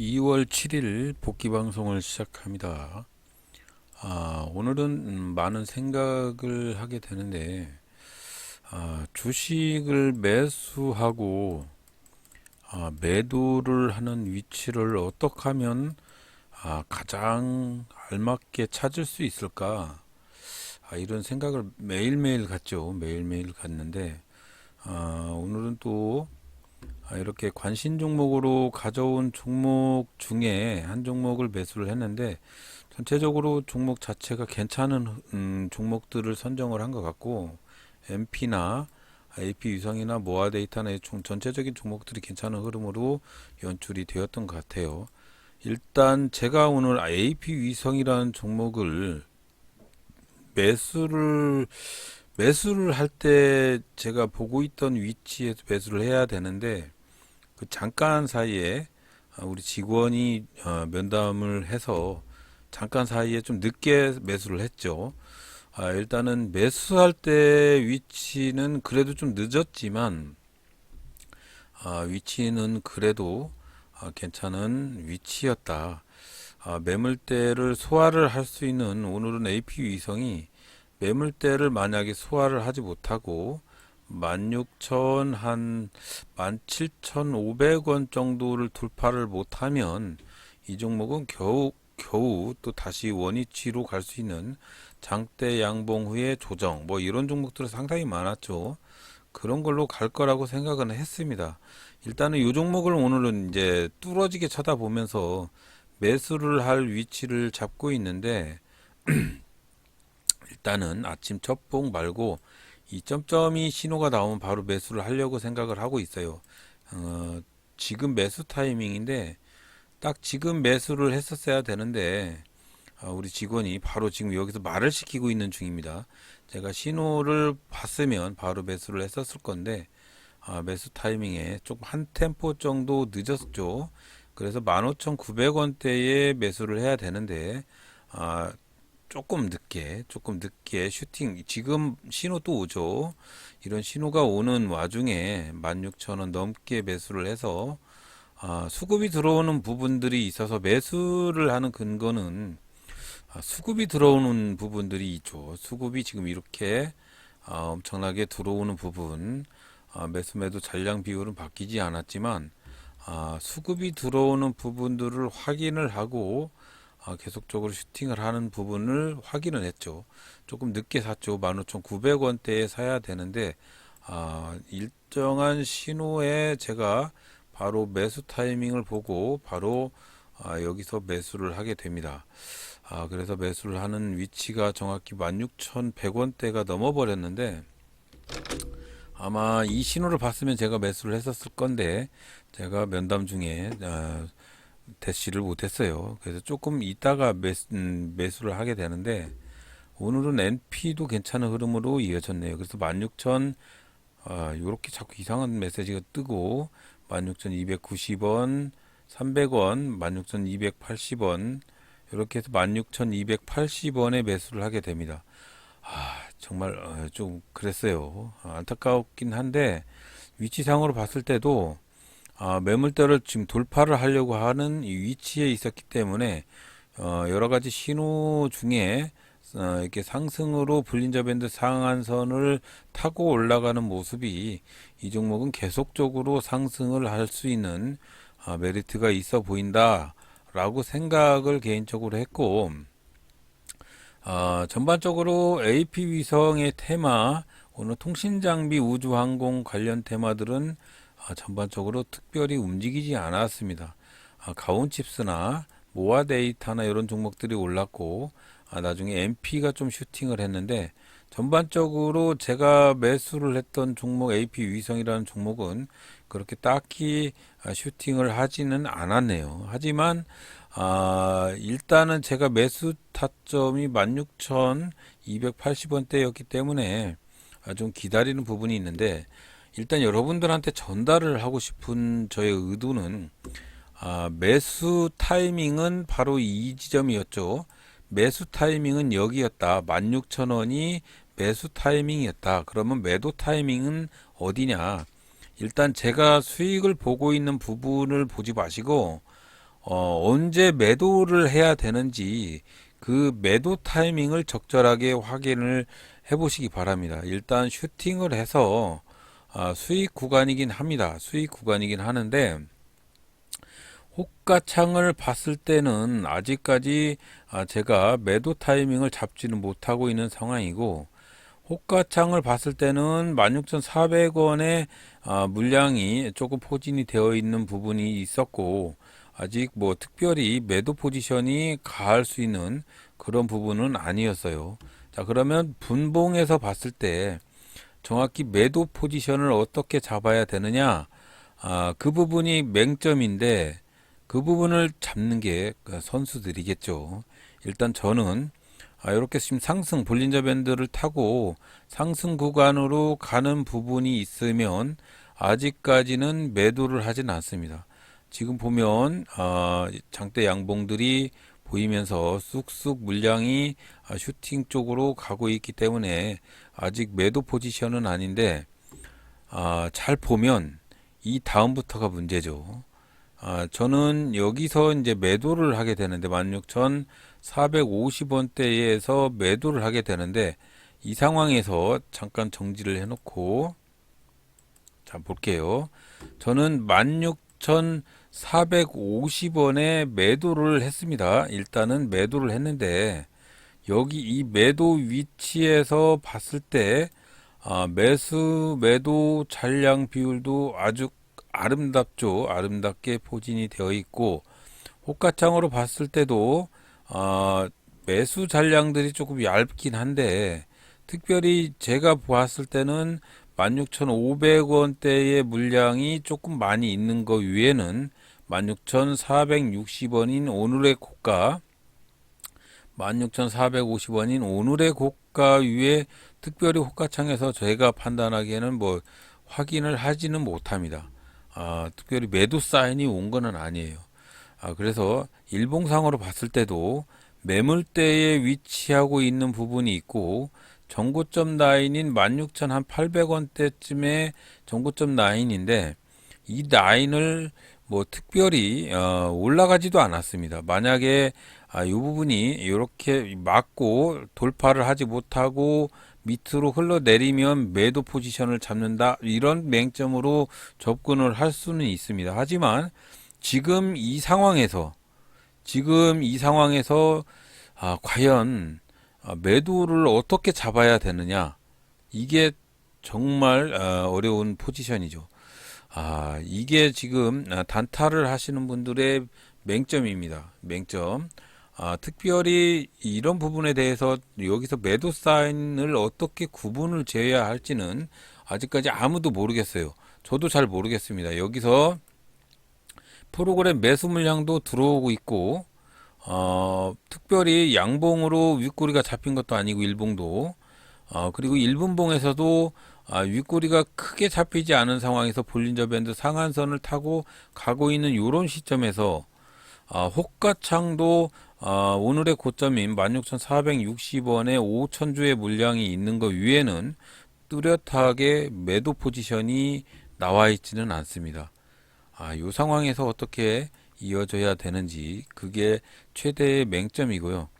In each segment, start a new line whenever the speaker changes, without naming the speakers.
2월 7일 복귀 방송을 시작합니다. 아, 오늘은 음, 많은 생각을 하게 되는데, 아, 주식을 매수하고 아, 매도를 하는 위치를 어떻게 하면 아, 가장 알맞게 찾을 수 있을까? 아, 이런 생각을 매일매일 갖죠. 매일매일 갖는데, 아, 오늘은 또 아, 이렇게 관심 종목으로 가져온 종목 중에 한 종목을 매수를 했는데 전체적으로 종목 자체가 괜찮은 음, 종목들을 선정을 한 것 같고 MP나 AP 유성이나 모아 데이터나 총 전체적인 종목들이 괜찮은 흐름으로 연출이 되었던 것 같아요. 일단 제가 오늘 AP 위성이라는 종목을 매수를 매수를 할 때 제가 보고 있던 위치에서 매수를 해야 되는데 그 잠깐 사이에 아, 우리 직원이 어, 면담을 해서 잠깐 사이에 좀 늦게 매수를 했죠. 아, 일단은 매수할 때 위치는 그래도 좀 늦었지만 아, 위치는 그래도 아, 괜찮은 위치였다. 아, 매물대를 소화를 할 수 있는 오늘은 AP 위성이 매물대를 만약에 소화를 하지 못하고 16,000 한 17,500원 정도를 돌파를 못하면 이 종목은 겨우 겨우 또 다시 원위치로 갈 수 있는 장대 양봉 후에 조정 뭐 이런 종목들은 상당히 많았죠. 그런 걸로 갈 거라고 생각은 했습니다. 일단은 이 종목을 오늘은 이제 뚫어지게 쳐다보면서 매수를 할 위치를 잡고 있는데 일단은 아침 첫봉 말고 이 점점이 신호가 나오면 바로 매수를 하려고 생각을 하고 있어요. 어, 지금 매수 타이밍인데 딱 지금 매수를 했었어야 되는데 어, 우리 직원이 바로 지금 여기서 말을 시키고 있는 중입니다. 제가 신호를 봤으면 바로 매수를 했었을 건데 아, 매수 타이밍에 조금 한 템포 정도 늦었죠. 그래서 15,900원대에 매수를 해야 되는데 아, 조금 늦게, 조금 늦게 슈팅, 지금 신호 또 오죠. 이런 신호가 오는 와중에 16,000원 넘게 매수를 해서, 아, 수급이 들어오는 부분들이 있어서 매수를 하는 근거는, 아, 수급이 들어오는 부분들이 있죠. 수급이 지금 이렇게, 아, 엄청나게 들어오는 부분, 아, 매수 매도 잔량 비율은 바뀌지 않았지만, 아, 수급이 들어오는 부분들을 확인을 하고, 아, 계속적으로 슈팅을 하는 부분을 확인을 했죠. 조금 늦게 샀죠. 15,900원대에 사야 되는데 아, 일정한 신호에 제가 바로 매수 타이밍을 보고 바로 아, 여기서 매수를 하게 됩니다. 아, 그래서 매수를 하는 위치가 정확히 16,100원대가 넘어버렸는데 아마 이 신호를 봤으면 제가 매수를 했었을 건데 제가 면담 중에 아, 대시를 못했어요. 그래서 조금 이따가 매수, 음, 매수를 하게 되는데 오늘은 NP도 괜찮은 흐름으로 이어졌네요. 그래서 16,000 아, 요렇게 자꾸 이상한 메시지가 뜨고 16,290원, 300원, 16,280원 이렇게 해서 16,280원에 매수를 하게 됩니다. 아, 정말 어, 좀 그랬어요. 아, 안타깝긴 한데 위치상으로 봤을 때도 아, 매물대를 지금 돌파를 하려고 하는 이 위치에 있었기 때문에 어, 여러 가지 신호 중에 어, 이렇게 상승으로 불린저 밴드 상한선을 타고 올라가는 모습이 이 종목은 계속적으로 상승을 할 수 있는 아, 메리트가 있어 보인다라고 생각을 개인적으로 했고 아, 전반적으로 AP 위성의 테마 오늘 통신장비 우주항공 관련 테마들은 아, 전반적으로 특별히 움직이지 않았습니다. 아, 가온칩스나 모아 데이터나 이런 종목들이 올랐고 아, 나중에 MP가 좀 슈팅을 했는데 전반적으로 제가 매수를 했던 종목 AP 위성이라는 종목은 그렇게 딱히 아, 슈팅을 하지는 않았네요. 하지만 아, 일단은 제가 매수 타점이 16,280원대였기 때문에 아, 좀 기다리는 부분이 있는데 일단 여러분들한테 전달을 하고 싶은 저의 의도는 아, 매수 타이밍은 바로 이 지점이었죠. 매수 타이밍은 여기였다. 16,000원이 매수 타이밍이었다. 그러면 매도 타이밍은 어디냐? 일단 제가 수익을 보고 있는 부분을 보지 마시고 어, 언제 매도를 해야 되는지 그 매도 타이밍을 적절하게 확인을 해 보시기 바랍니다. 일단 슈팅을 해서 아, 수익 구간이긴 합니다. 수익 구간이긴 하는데 호가창을 봤을 때는 아직까지 아, 제가 매도 타이밍을 잡지는 못하고 있는 상황이고 호가창을 봤을 때는 16,400원의 아, 물량이 조금 포진이 되어 있는 부분이 있었고 아직 뭐 특별히 매도 포지션이 가할 수 있는 그런 부분은 아니었어요. 자, 그러면 분봉에서 봤을 때 정확히 매도 포지션을 어떻게 잡아야 되느냐? 아, 그 부분이 맹점인데 그 부분을 잡는 게그 선수들이겠죠. 일단 저는 아, 이렇게 지금 상승 볼린저 밴드를 타고 상승 구간으로 가는 부분이 있으면 아직까지는 매도를 하진 않습니다. 지금 보면 아, 장대 양봉들이 보이면서 쑥쑥 물량이 아, 슈팅 쪽으로 가고 있기 때문에 아직 매도 포지션은 아닌데 아, 잘 보면 이 다음부터가 문제죠. 아, 저는 여기서 이제 매도를 하게 되는데 16,450원대에서 매도를 하게 되는데 이 상황에서 잠깐 정지를 해놓고 자 볼게요. 저는 16,450원에 매도를 했습니다. 일단은 매도를 했는데 여기 이 매도 위치에서 봤을 때 아, 매수 매도 잔량 비율도 아주 아름답죠. 아름답게 포진이 되어 있고 호가창으로 봤을 때도 아, 매수 잔량들이 조금 얇긴 한데 특별히 제가 보았을 때는 16,500원대의 물량이 조금 많이 있는 거 위에는 16,460원인 오늘의 고가 16,450원인 오늘의 고가 위에 특별히 호가창에서 제가 판단하기에는 뭐 확인을 하지는 못합니다. 아, 특별히 매도 사인이 온 거는 아니에요. 아, 그래서 일봉상으로 봤을 때도 매물대에 위치하고 있는 부분이 있고 정고점 라인인 16,800원대쯤에 정고점 라인인데 이 라인을 뭐 특별히 어, 올라가지도 않았습니다. 만약에 아, 이 부분이 이렇게 맞고 돌파를 하지 못하고 밑으로 흘러내리면 매도 포지션을 잡는다 이런 맹점으로 접근을 할 수는 있습니다. 하지만 지금 이 상황에서 지금 이 상황에서 아, 과연 아, 매도를 어떻게 잡아야 되느냐 이게 정말 아, 어려운 포지션이죠. 아, 이게 지금 아, 단타를 하시는 분들의 맹점입니다. 맹점. 아, 특별히 이런 부분에 대해서 여기서 매도 사인을 어떻게 구분을 지어야 할지는 아직까지 아무도 모르겠어요. 저도 잘 모르겠습니다. 여기서 프로그램 매수 물량도 들어오고 있고, 어, 특별히 양봉으로 윗꼬리가 잡힌 것도 아니고 일봉도, 어, 그리고 일분봉에서도 아, 윗꼬리가 크게 잡히지 않은 상황에서 볼린저 밴드 상한선을 타고 가고 있는 이런 시점에서 아, 호가창도 아, 오늘의 고점인 16,460원에 5천주의 물량이 있는 것 위에는 뚜렷하게 매도 포지션이 나와 있지는 않습니다. 아, 이 상황에서 어떻게 이어져야 되는지 그게 최대의 맹점이고요.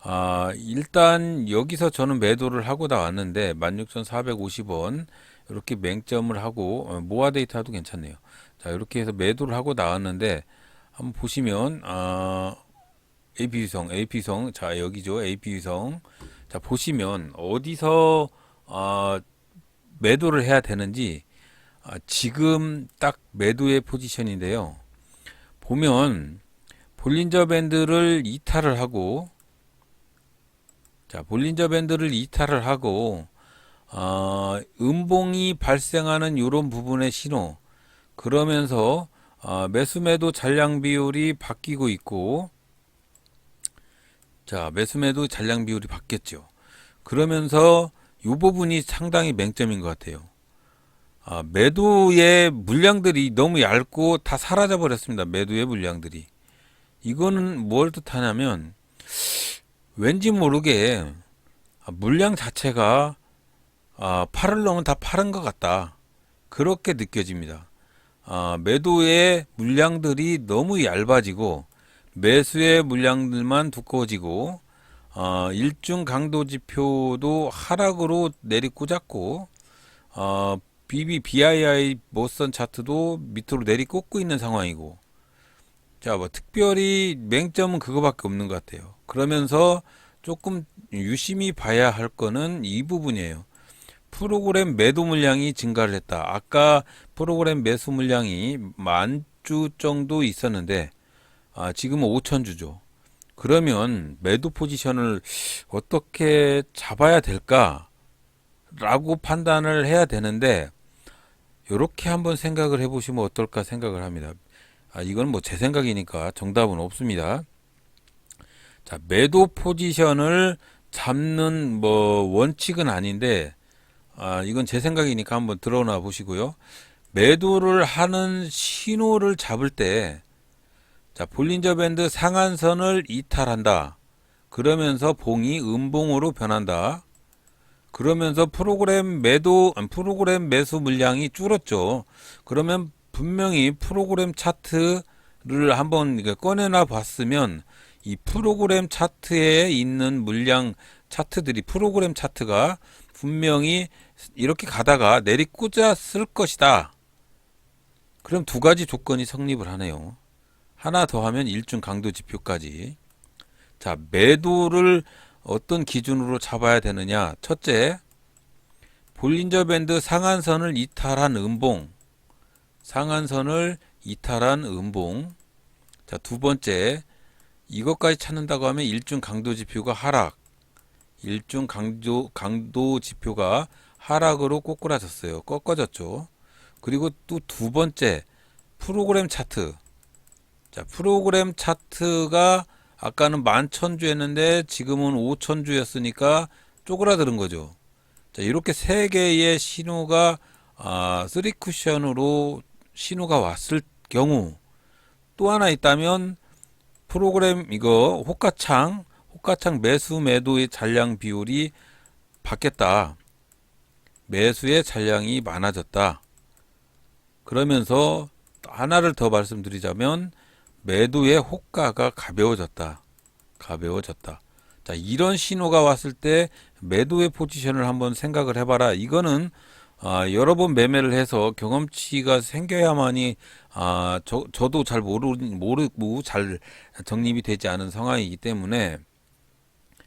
아, 일단 여기서 저는 매도를 하고 나왔는데 16,450원 이렇게 맹점을 하고 어, 모아 데이터도 괜찮네요. 자, 이렇게 해서 매도를 하고 나왔는데 한번 보시면 아, AP 유성, AP 유성, 자 여기죠, AP 유성. 자 보시면 어디서 아, 매도를 해야 되는지 아, 지금 딱 매도의 포지션인데요. 보면 볼린저 밴드를 이탈을 하고 자 볼린저 밴드를 이탈을 하고 아, 음봉이 발생하는 이런 부분의 신호 그러면서 아, 매수 매도 잔량 비율이 바뀌고 있고 자 매수 매도 잔량 비율이 바뀌었죠. 그러면서 이 부분이 상당히 맹점인 것 같아요. 아, 매도의 물량들이 너무 얇고 다 사라져 버렸습니다. 매도의 물량들이. 이거는 뭘 뜻하냐면 왠지 모르게 아, 물량 자체가 아, 팔을 넣으면 다 팔은 것 같다. 그렇게 느껴집니다. 아, 매도의 물량들이 너무 얇아지고 매수의 물량들만 두꺼워지고 어, 일중 강도 지표도 하락으로 내리꽂았고 어, BB, BII 모선 차트도 밑으로 내리꽂고 있는 상황이고 자, 뭐 특별히 맹점은 그거밖에 없는 것 같아요. 그러면서 조금 유심히 봐야 할 거는 이 부분이에요. 프로그램 매도 물량이 증가를 했다. 아까 프로그램 매수 물량이 만 주 정도 있었는데 아, 지금은 5천 주죠. 그러면 매도 포지션을 어떻게 잡아야 될까라고 판단을 해야 되는데 이렇게 한번 생각을 해보시면 어떨까 생각을 합니다. 아, 이건 뭐 제 생각이니까 정답은 없습니다. 자, 매도 포지션을 잡는 뭐 원칙은 아닌데 아, 이건 제 생각이니까 한번 들어나 보시고요. 매도를 하는 신호를 잡을 때 자, 볼린저 밴드 상한선을 이탈한다. 그러면서 봉이 음봉으로 변한다. 그러면서 프로그램 매도, 프로그램 매수 물량이 줄었죠. 그러면 분명히 프로그램 차트를 한번 꺼내나 봤으면 이 프로그램 차트에 있는 물량 차트들이 프로그램 차트가 분명히 이렇게 가다가 내리꽂았을 것이다. 그럼 두 가지 조건이 성립을 하네요. 하나 더 하면 일중 강도 지표까지. 자, 매도를 어떤 기준으로 잡아야 되느냐? 첫째, 볼린저 밴드 상한선을 이탈한 음봉. 상한선을 이탈한 음봉. 자, 두 번째, 이것까지 찾는다고 하면 일중 강도 지표가 하락. 일중 강도, 강도 지표가 하락으로 꼬꾸라졌어요. 꺾어졌죠. 그리고 또 두 번째, 프로그램 차트. 자, 프로그램 차트가 아까는 만천주 였는데 지금은 오천주였으니까 쪼그라드는 거죠. 자, 이렇게 세 개의 신호가 아, 쓰리 쿠션으로 신호가 왔을 경우 또 하나 있다면 프로그램 이거 호가창 호가창 매수 매도의 잔량 비율이 바뀌었다. 매수의 잔량이 많아졌다. 그러면서 하나를 더 말씀드리자면 매도의 호가가 가벼워졌다. 가벼워졌다. 자, 이런 신호가 왔을 때 매도의 포지션을 한번 생각을 해봐라. 이거는 아, 여러 번 매매를 해서 경험치가 생겨야만이 아, 저, 저도 잘 모르, 모르고 잘 정립이 되지 않은 상황이기 때문에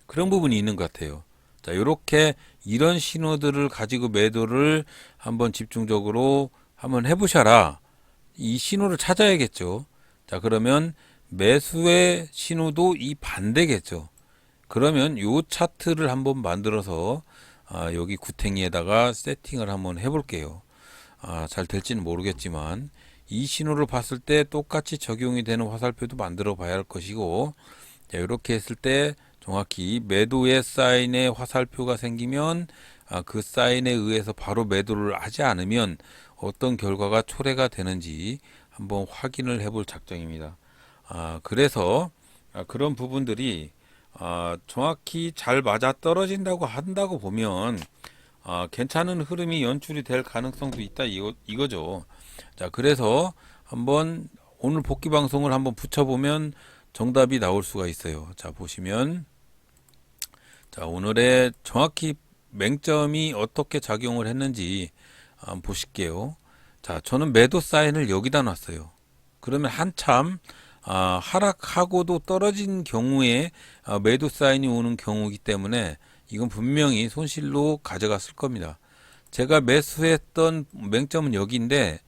그런 부분이 있는 것 같아요. 자, 요렇게 이런 신호들을 가지고 매도를 한번 집중적으로 한번 해보셔라. 이 신호를 찾아야겠죠. 자, 그러면 매수의 신호도 이 반대겠죠. 그러면 요 차트를 한번 만들어서 아, 여기 구탱이에다가 세팅을 한번 해볼게요. 아, 잘 될지는 모르겠지만 이 신호를 봤을 때 똑같이 적용이 되는 화살표도 만들어 봐야 할 것이고 자, 이렇게 했을 때 정확히 매도의 사인의 화살표가 생기면 아, 그 사인에 의해서 바로 매도를 하지 않으면 어떤 결과가 초래가 되는지 한번 확인을 해볼 작정입니다. 아, 그래서 아, 그런 부분들이 아, 정확히 잘 맞아 떨어진다고 한다고 보면 아, 괜찮은 흐름이 연출이 될 가능성도 있다 이거, 이거죠. 자, 그래서 한번 오늘 복귀 방송을 한번 붙여보면 정답이 나올 수가 있어요. 자, 보시면 자, 오늘의 정확히 맹점이 어떻게 작용을 했는지 한번 보실게요. 자, 저는 매도 사인을 여기다 놨어요. 그러면 한참 아, 하락하고도 떨어진 경우에 아, 매도 사인이 오는 경우이기 때문에 이건 분명히 손실로 가져갔을 겁니다. 제가 매수했던 맹점은 여기인데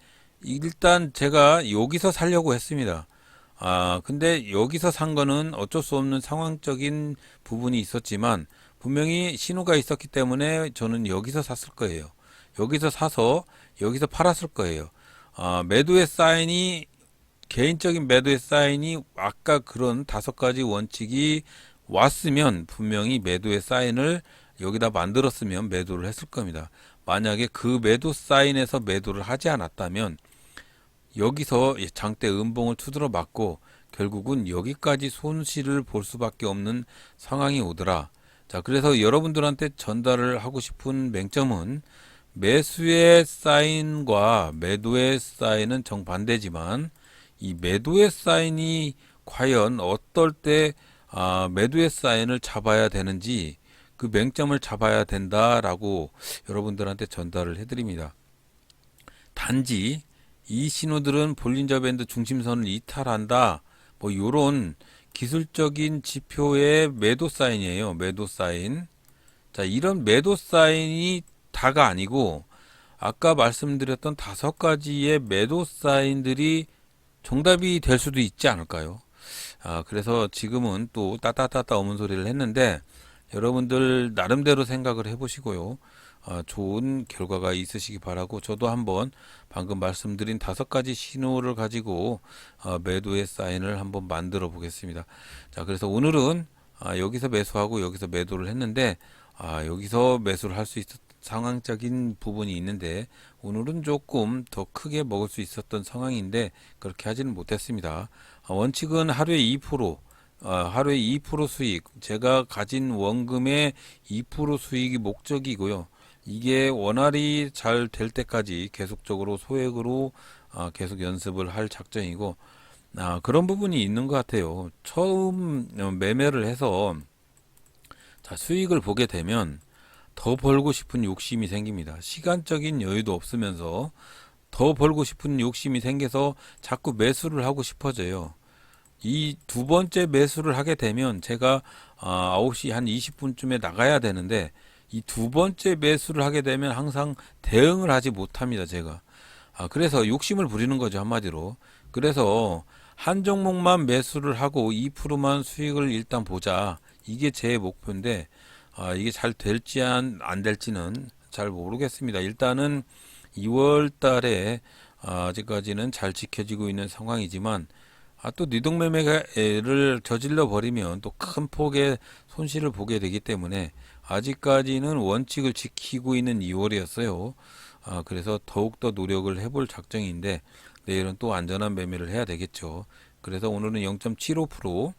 일단 제가 여기서 살려고 했습니다. 아, 근데 여기서 산 거는 어쩔 수 없는 상황적인 부분이 있었지만 분명히 신호가 있었기 때문에 저는 여기서 샀을 거예요. 여기서 사서 여기서 팔았을 거예요. 아, 매도의 사인이 개인적인 매도의 사인이 아까 그런 다섯 가지 원칙이 왔으면 분명히 매도의 사인을 여기다 만들었으면 매도를 했을 겁니다. 만약에 그 매도 사인에서 매도를 하지 않았다면 여기서 장대 음봉을 투드러 맞고 결국은 여기까지 손실을 볼 수밖에 없는 상황이 오더라. 자, 그래서 여러분들한테 전달을 하고 싶은 맹점은 매수의 사인과 매도의 사인은 정반대지만 이 매도의 사인이 과연 어떨 때 아, 매도의 사인을 잡아야 되는지 그 맹점을 잡아야 된다라고 여러분들한테 전달을 해드립니다. 단지 이 신호들은 볼린저 밴드 중심선을 이탈한다. 뭐 요런 기술적인 지표의 매도 사인이에요. 매도 사인. 자, 이런 매도 사인이 다가 아니고 아까 말씀드렸던 다섯 가지의 매도 사인들이 정답이 될 수도 있지 않을까요? 아, 그래서 지금은 또 따따따따 어문 소리를 했는데 여러분들 나름대로 생각을 해보시고요. 아, 좋은 결과가 있으시기 바라고 저도 한번 방금 말씀드린 다섯 가지 신호를 가지고 아, 매도의 사인을 한번 만들어 보겠습니다. 자, 그래서 오늘은 아, 여기서 매수하고 여기서 매도를 했는데 아, 여기서 매수를 할 수 있었 상황적인 부분이 있는데 오늘은 조금 더 크게 먹을 수 있었던 상황인데 그렇게 하지는 못했습니다. 아, 원칙은 하루에 2% 어, 하루에 2% 수익 제가 가진 원금의 2% 수익이 목적이고요. 이게 원활히 잘 될 때까지 계속적으로 소액으로 아, 계속 연습을 할 작정이고 아, 그런 부분이 있는 것 같아요. 처음 어, 매매를 해서 자, 수익을 보게 되면 더 벌고 싶은 욕심이 생깁니다. 시간적인 여유도 없으면서 더 벌고 싶은 욕심이 생겨서 자꾸 매수를 하고 싶어져요. 이 두 번째 매수를 하게 되면 제가 아, 9시 한 20분쯤에 나가야 되는데 이 두 번째 매수를 하게 되면 항상 대응을 하지 못합니다, 제가. 아, 그래서 욕심을 부리는 거죠, 한마디로. 그래서 한 종목만 매수를 하고 2%만 수익을 일단 보자. 이게 제 목표인데, 아, 이게 잘 될지 안, 안 될지는 잘 모르겠습니다. 일단은 2월 달에 아, 아직까지는 잘 지켜지고 있는 상황이지만, 아, 또 뉘동매매를 저질러 버리면 또 큰 폭의 손실을 보게 되기 때문에 아직까지는 원칙을 지키고 있는 2월이었어요. 아, 그래서 더욱더 노력을 해볼 작정인데 내일은 또 안전한 매매를 해야 되겠죠. 그래서 오늘은 0.75%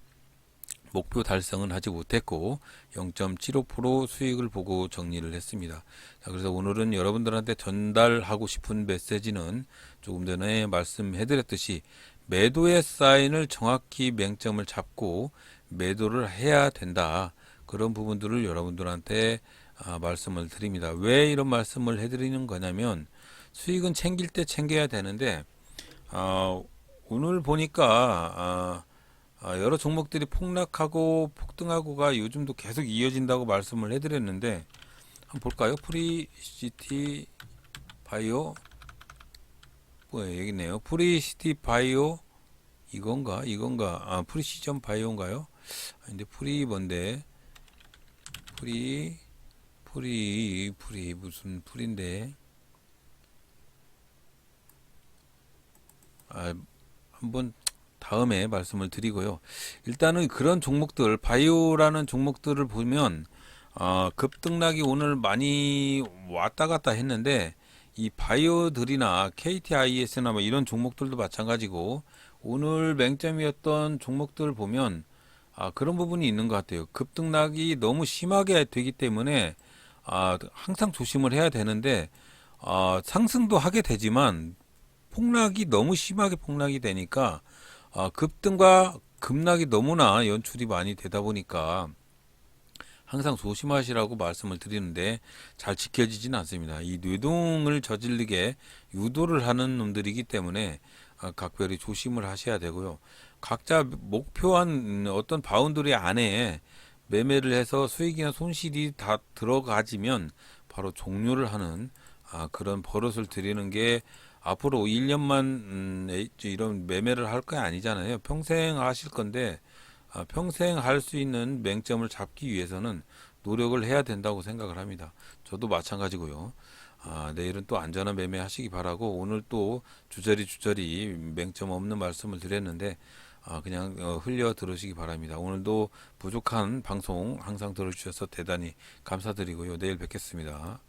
목표 달성은 하지 못했고 0.75% 수익을 보고 정리를 했습니다. 자, 그래서 오늘은 여러분들한테 전달하고 싶은 메시지는 조금 전에 말씀해 드렸듯이 매도의 사인을 정확히 맹점을 잡고 매도를 해야 된다. 그런 부분들을 여러분들한테 아, 말씀을 드립니다. 왜 이런 말씀을 해 드리는 거냐면 수익은 챙길 때 챙겨야 되는데 아, 오늘 보니까 아, 아, 여러 종목들이 폭락하고 폭등하고가 요즘도 계속 이어진다고 말씀을 해드렸는데 한번 볼까요? 프리시티 바이오 뭐야 여기 있네요. 프리시티 바이오 이건가 이건가 아 프리시전 바이오인가요? 근데 프리 뭔데 프리 프리 프리 무슨 프리인데 아 한번 다음에 말씀을 드리고요. 일단은 그런 종목들 바이오라는 종목들을 보면 어, 급등락이 오늘 많이 왔다 갔다 했는데 이 바이오들이나 KTIS나 뭐 이런 종목들도 마찬가지고 오늘 맹점이었던 종목들 보면 아, 그런 부분이 있는 것 같아요. 급등락이 너무 심하게 되기 때문에 아, 항상 조심을 해야 되는데 아, 상승도 하게 되지만 폭락이 너무 심하게 폭락이 되니까 아, 급등과 급락이 너무나 연출이 많이 되다 보니까 항상 조심하시라고 말씀을 드리는데 잘 지켜지지는 않습니다. 이 뇌동을 저질리게 유도를 하는 놈들이기 때문에 아, 각별히 조심을 하셔야 되고요. 각자 목표한 어떤 바운드리 안에 매매를 해서 수익이나 손실이 다 들어가지면 바로 종료를 하는 아, 그런 버릇을 들이는 게 앞으로 1년만 음, 이런 매매를 할 거 아니잖아요. 평생 하실 건데 아, 평생 할 수 있는 맹점을 잡기 위해서는 노력을 해야 된다고 생각을 합니다. 저도 마찬가지고요. 아, 내일은 또 안전한 매매 하시기 바라고 오늘 또 주저리 주저리 맹점 없는 말씀을 드렸는데 아, 그냥 어, 흘려 들으시기 바랍니다. 오늘도 부족한 방송 항상 들어주셔서 대단히 감사드리고요. 내일 뵙겠습니다.